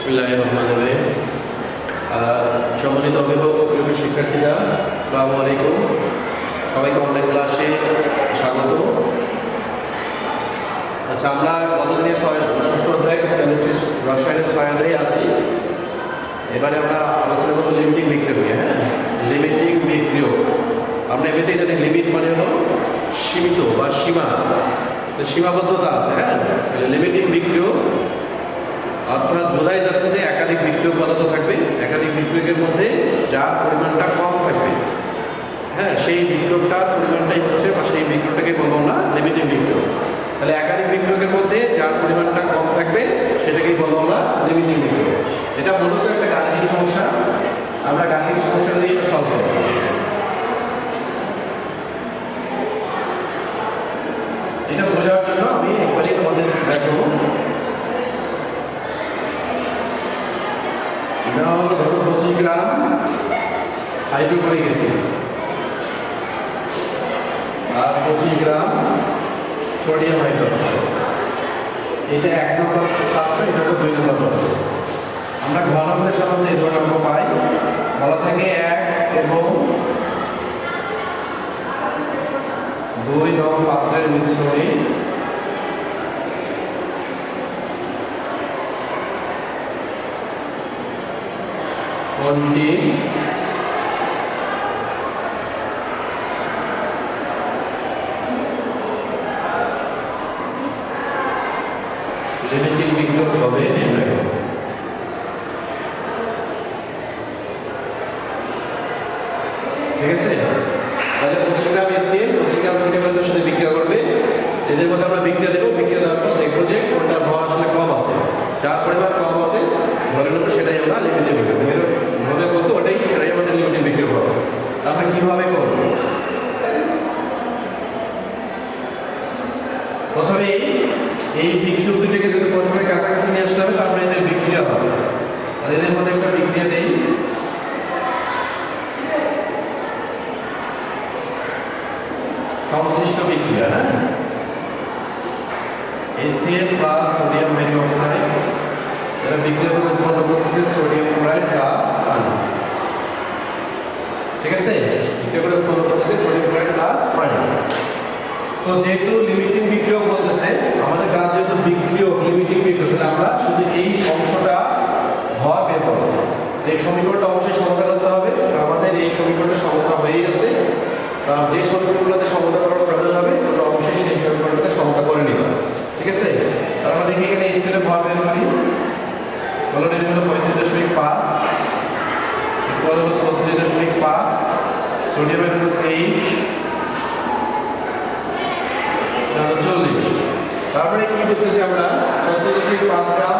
বিসমিল্লাহ সম্মানিত অভিভাবক প্রিয় শিক্ষার্থীরা, আসসালামু আলাইকুম। সবাইকে অনলাইন ক্লাসে স্বাগত। আচ্ছা আমরা গতদিনে ছয় ষষ্ঠ অধ্যায় রসায়নের ছয় অধ্যায়ে আছি। এবারে আমরা আলোচনা করব লিমিটিং বিক্রিয়া হ্যাঁ? লিমিটিং বিক্রিয়। আমরা এমনিতেই জানি লিমিট মানে হলো সীমিত বা সীমা। সীমাবদ্ধতা আছে হ্যাঁ? লিমিটিং বিক্রিয় অর্থাৎ বোঝাই যাচ্ছে যে একাধিক বিক্রিয়ক পদার্থ থাকবে, একাধিক বিক্রিয়কের মধ্যে যার পরিমাণটা কম থাকবে। হ্যাঁ সেই বিক্রিয়কটার পরিমাণটাই হচ্ছে বা সেই বিক্রিয়কটাকে বলব না লিমিটিং বিক্রিয়ক। তাহলে একাধিক বিক্রিয়কের মধ্যে যার পরিমাণটা কম থাকবে, সেটাকেই বলব আমরা লিমিটিং বিক্রিয়ক। এটা মূলত একটা গাণিতিক সমস্যা। আমরা গাণিতিক সমস্যাটা দিয়ে সলভ করব। এটা বোঝার জন্য আমি একবারই তোমাদের দেখো ধরো পঁচিশ গ্রাম? আর পঁচিশ গ্রাম সোডিয়াম হাইড্রোক্সাইড। এটা এক নম্বর পাত্র, এটা দুই নম্বর পাত্র। আমরা ঘন অঙ্ক পাই। বলা থাকে এক এবং দুই নং পাত্রের মিশ্রণে কোনটি লিমিটিং বিক্রিয়ক হবে নির্ণয় করো। ঠিক আছে তাহলে পঁচিশ গ্রাম এসে পঁচিশ গ্রাম সিনেমাদের সাথে বিক্রিয়া করবে এদের মধ্যে আমরা বিক্রিয়া দেবো বিক্রিয়া দেওয়ার পর দেখব যে কোনটা ভর আসলে কম আছে যার পরিমাণ কম আছে ধরে নেব সেটাই আমরা লিমিটে বিক্রি করব ধরে কত ওটাই সেটাই আমাদের লিমিটে বিক্রি করব আমরা কীভাবে করব প্রথমে এই বিক্রিয়ক দুটিকে যদি প্রথমে কাছাকাছি নিয়ে আসতে হবে, তারপরে এদের বিক্রিয়া হবে। আর এদের মধ্যে একটা বিক্রিয়া দেই। সংশ্লিষ্ট বিক্রিয়া হ্যাঁ? এসিএল প্লাস সোডিয়াম হাইড্রোক্সাইড এরা বিক্রিয়া করে উৎপন্ন করতেছে সোডিয়াম ক্লোরাইড প্লাস পানি ঠিক আছে? বিক্রিয়া করে উৎপন্ন করতেছে সোডিয়াম ক্লোরাইড প্লাস পানি তো যেহেতু লিমিটিং বিক্রিয়ক বলতেছে, আমাদের কাজ যেহেতু বিক্রিয়ক লিমিটিং বিক্রিয়ক, তাহলে আমরা শুধু এই অংশটা হওয়া বের করব। এই সমীকরণটা অবশ্যই সমাধান করতে হবে। আমাদের এই সমীকরণটা সমাধান হয়েই কারণ যে সমীকরণগুলোতে সমতা করার প্রয়োজন হবে, আমরা অবশ্যই সেই সমীকরণটাতে সমতা করে নিব। ঠিক আছে? তার আমরা দেখি এখানে স্কেলে ভর বের করি। হলো এটা হলো পঁয়ত্রিশ দশমিক পাঁচ। ইকুয়াল হলো ছত্রিশ দশমিক পাঁচ। সোডিয়ামের হলো তেইশ এটা হলো চল্লিশ তারপরে কি বুঝতেছি আমরা? সত্তর দশমিক পাঁচ গ্রাম।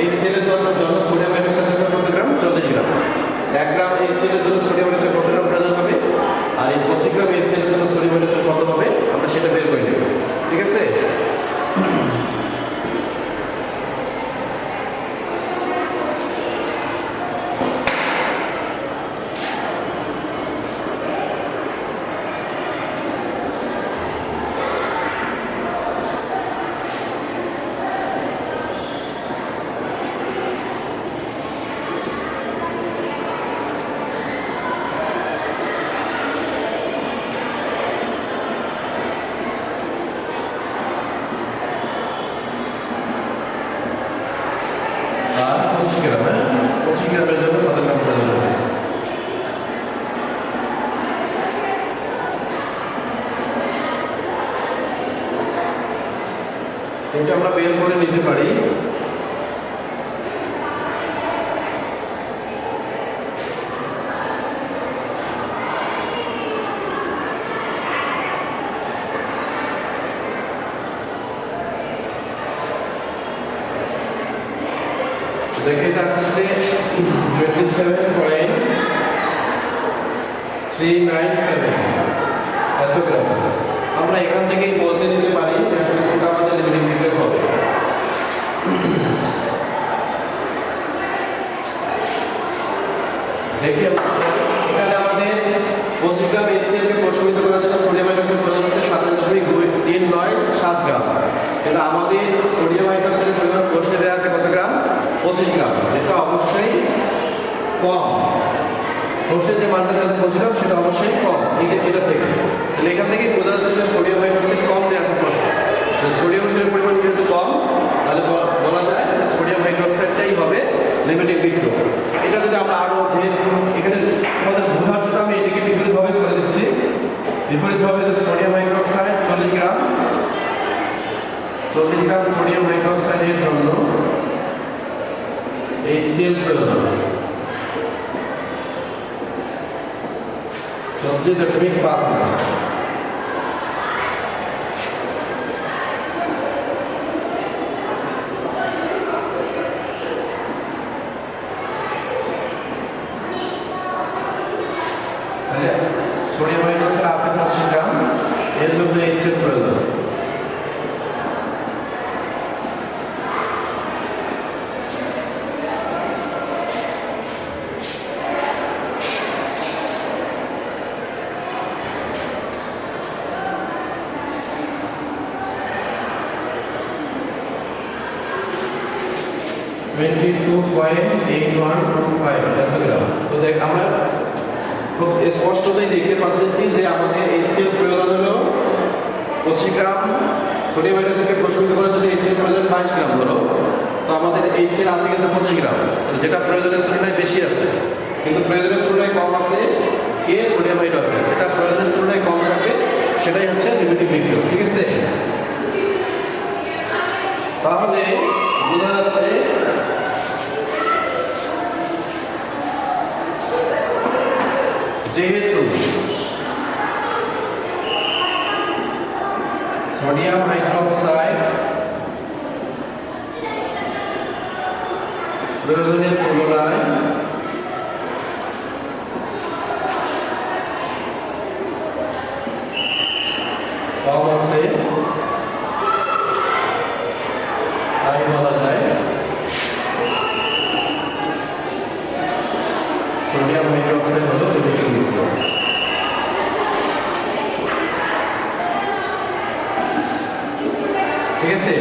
এই সেলের জন্য জন্য সোডিয়াম সাথে কত গ্রাম? চল্লিশ গ্রাম। এক গ্রাম এই সেলের জন্য সোডিয়াম সাথে কত গ্রাম প্রয়োজন হবে? আর এই পঁচিশ গ্রাম এই সেলের জন্য সোডিয়াম সাথে কত হবে? আমরা সেটা বের করে নেব। ঠিক আছে আর পঁচিশ গ্রাম হ্যাঁ পঁচিশ গ্রামের জন্য কত গ্রাম প্রয়োজন হবে এটা আমরা বের করে নিতে পারি দেখে আসতেছে twenty seven point three nine seven এত গ্রাম। আমরা এখান থেকেই বলতে দিতে পারি আমাদের লিমিটিং দিতে হবে। দেখি এখানে আমাদের পঁচিশ গ্রাম এসিএলকে প্রশমিত করার জন্য সোডিয়াম হাইড্রোক্সাইড প্রয়োজন হচ্ছে সাতাশ দশমিক দুই তিন নয় সাত গ্রাম। কিন্তু আমাদের সোডিয়াম হাইড্রোক্সাইডের পরিমাণ প্রশ্নে দেওয়া আছে কত গ্রাম? পঁচিশ অবশ্যই কম। প্রশ্নে যে মানটা কাছে বলছিলাম সেটা অবশ্যই কম। এটা থেকে। তাহলে এখান থেকে বোঝা যাচ্ছে যে সোডিয়াম হাইড্রোক্সাইড কম দেওয়া আছে প্রশ্নে। সোডিয়াম হাইড্রোক্সাইডের পরিমাণ যেহেতু কম, তাহলে বলা যায় যে সোডিয়াম হাইড্রোক্সাইডটাই হবে লিমিটিং বিক্রিয় এটা যদি আমরা আরও যে এখানে আমাদের বোঝার জন্য আমি এটাকে বিপরীতভাবে করে দিচ্ছি। বিপরীতভাবে যে সোডিয়াম হাইড্রোক্সাইড চল্লিশ গ্রাম চল্লিশ গ্রাম সোডিয়াম হাইড্রোক্সাইডের জন্য এই সেল প্রয়োজন। চল্লিশ দশমিক পাঁচ গ্রাম তাহলে সোডিয়াম হাইড্রোক্সাইড আছে পঁচিশ গ্রাম এর জন্য twenty two point eight one two five এত গ্রাম তো দেখ, আমরা খুব স্পষ্টতই দেখতে পাচ্ছি যে আমাদের এইচসিএল প্রয়োজন হলো পঁচিশ গ্রাম সোডিয়াম হাইড্রোক্সাইডকে প্রশমিত করার জন্য এইচসিএল প্রয়োজন বাইশ গ্রাম, ধরো। তো আমাদের এইচসিএল আছে কিন্তু পঁচিশ গ্রাম। যেটা প্রয়োজনের তুলনায় বেশি আছে, কিন্তু প্রয়োজনের তুলনায় কম আছে কে? সোডিয়াম হাইড্রোক্সাইড যেটা প্রয়োজনের তুলনায় কম থাকবে, সেটাই হচ্ছে লিমিটিং বিক্রিয় ঠিক আছে? তাহলে বোঝা যাচ্ছে যেহেতু সোডিয়াম হাইড্রোক্সাইড প্রয়োজনের তুলনায় কম আছে তাই বলা যায় সোডিয়াম হাইড্রোক্সাইড হলো লিমিটিং বিক্রিয়া ঠিক আছে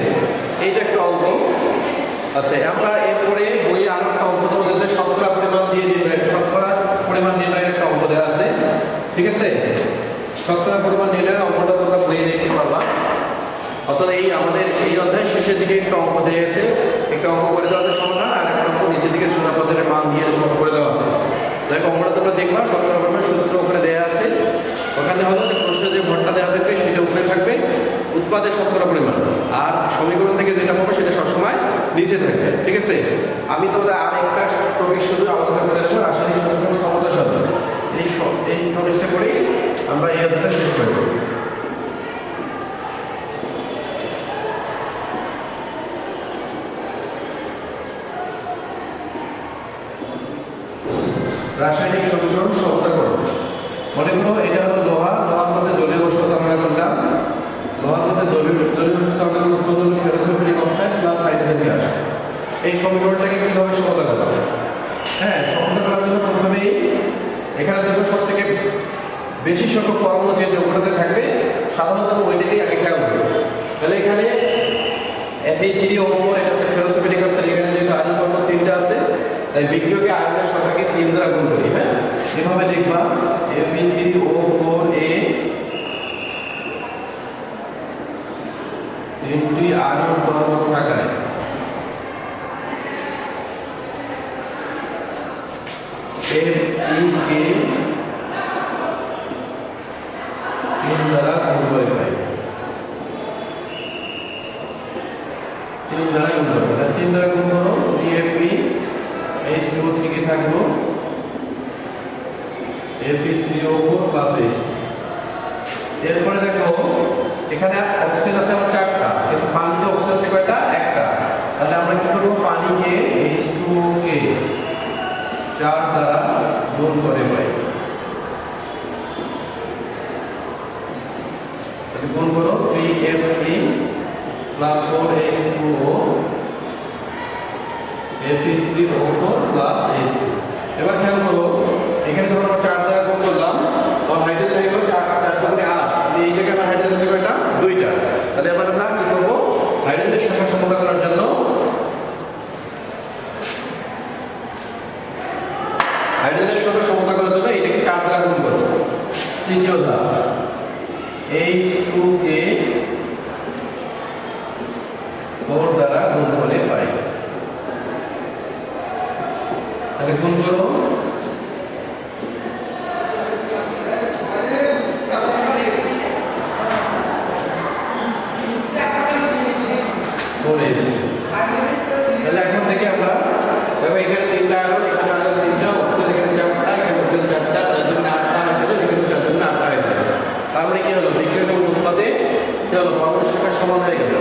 এইটা একটা অঙ্ক আচ্ছা আমরা এরপরে বইয়ে আরও একটা অঙ্ক তোমাদের যে শতকরা পরিমাণ দিয়ে দিবে শতকরা পরিমাণ নির্ণয়ের একটা অঙ্ক দেওয়া আছে ঠিক আছে? শতকরা পরিমাণ নিলে অঙ্কটা তোমরা বইয়ে দেখতে পারবা। অর্থাৎ এই আমাদের এই অধ্যায়ের শেষের দিকে একটা অঙ্ক দেওয়া আছে একটা অঙ্ক করে দেওয়া আছে সমাধান, আর একটা অঙ্ক নিচের দিকে পদ্ধতির মান দিয়ে তোমাকে করে দেওয়া আছে। দেখ, অঙ্কটা তোমরা দেখবা শতকরা পরিমাণ সূত্র ওখানে দেওয়া আছে। ওখানে হলো যে প্রশ্ন যে ভরটা দেওয়া থাকবে, সেটা উপরে থাকবে। উৎপাদের শতকরা পরিমাণ। আর সমীকরণ থেকে যেটা পাবো সেটা সবসময় নিচে থাকবে। ঠিক আছে? আমি তোমাদের আর একটা টপিক শুধু আলোচনা করে আসব রাসায়নিক সমতা সাধন এই এই টপিকটা করেই আমরা এই অধ্যায়টা শেষ করব। রাসায়নিক সমীকরণ করো মনে করো এটা হলো লোহা, লোহার মধ্যে জলীয় বস্তু চালনা করলাম। লোহার মধ্যে জলীয় জলীয় চালনা করলে উৎপন্ন হলো অক্সাইড প্লাস হাইড্রোজেন গ্যাস। এই সমীকরণটাকে কীভাবে সমতা করা হ্যাঁ সমতা করার জন্য প্রথমেই এখানে দেখো সব থেকে বেশি সংখ্যক পরমাণু যে যৌগটাতে থাকবে, সাধারণত ওইটাকেই আগে খেয়াল করবে। তাহলে এখানে এফএইচডি ও ফোর এটা হচ্ছে ফেরোসোফিলিক অক্সাইড এখানে যেহেতু আয়ন পরমাণু তিনটা আছে, তাই বিক্রিয়কে আয়নের সংখ্যাকে তিন দ্বারা গুণ করি হ্যাঁ? এভাবে লিখবা এফএইচডি ও ফোর এ তিনটি আয়ন পরমাণু থাকায় এফ ইউ কে তিন দ্বারা গুণ করে পাই তিন দ্বারা গুণ করো তাহলে তিন দ্বারা গুণ করো ডিএফই এইচ টু থেকে থাকব এফি three O four plus H এরপরে দেখো, এখানে অক্সিজেন আছে আমার চারটা, কিন্তু পানিতে অক্সিজেন আছে কয়টা? একটা। তাহলে আমরা কি করব? পানিকে এইচ টু কে চার দ্বারা গুণ করে পাই। গুণ করো three F E plus four H two O F E three O four plus H two এবার খেয়াল করো, এখানে যখন আমরা চার হাইড্রোজেনের সঙ্গে সমতা করার জন্য এটাকে চার দ্বারা গুণ করব। তৃতীয় ধাপ। এইচ টু কে ফোর দ্বারা গুণ করে পাই। তাহলে গুণ করো ফোর এইচ সমান হয়ে গেল।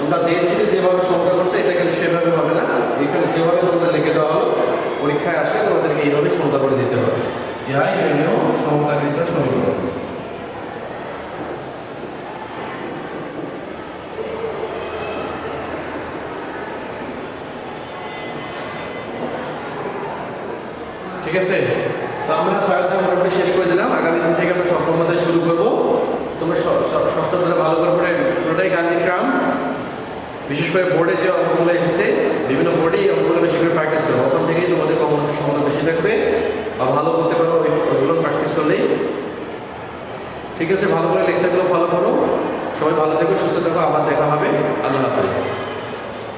তোমরা চেয়েছিলে যেভাবে সংখ্যা করছ, এটা কিন্তু সেভাবে হবে না। এখানে যেভাবে তোমাদের লিখে দেওয়া হলো, পরীক্ষায় আসলে তোমাদেরকে এইভাবে সংখ্যা করে দিতে হবে। ইহাই হলো সংখ্যাকৃত সমীকরণ। ঠিক আছে? তো আমরা সহায়তা মোটামুটি শেষ করে দিলাম। আগামী দিন থেকে আমরা সপ্তম শুরু করব। তোমরা ষ- ভালো করে পড়ে পুরোটাই গান্ধীর গ্রাম বিশেষ করে বোর্ডে যে অঙ্কগুলো এসেছে, বিভিন্ন বোর্ডেই অঙ্কগুলো বেশি করে প্র্যাকটিস করবে ওখান থেকেই তোমাদের কমনের সমাধান বেশি থাকবে। বা ভালো করতে পারো ওইগুলো প্র্যাকটিস করলেই। ঠিক আছে, ভালো করে লেকচারগুলো ফলো করো। সবাই ভালো থেকো, সুস্থ থাকো, আবার দেখা হবে। আল্লাহ হাফেজ।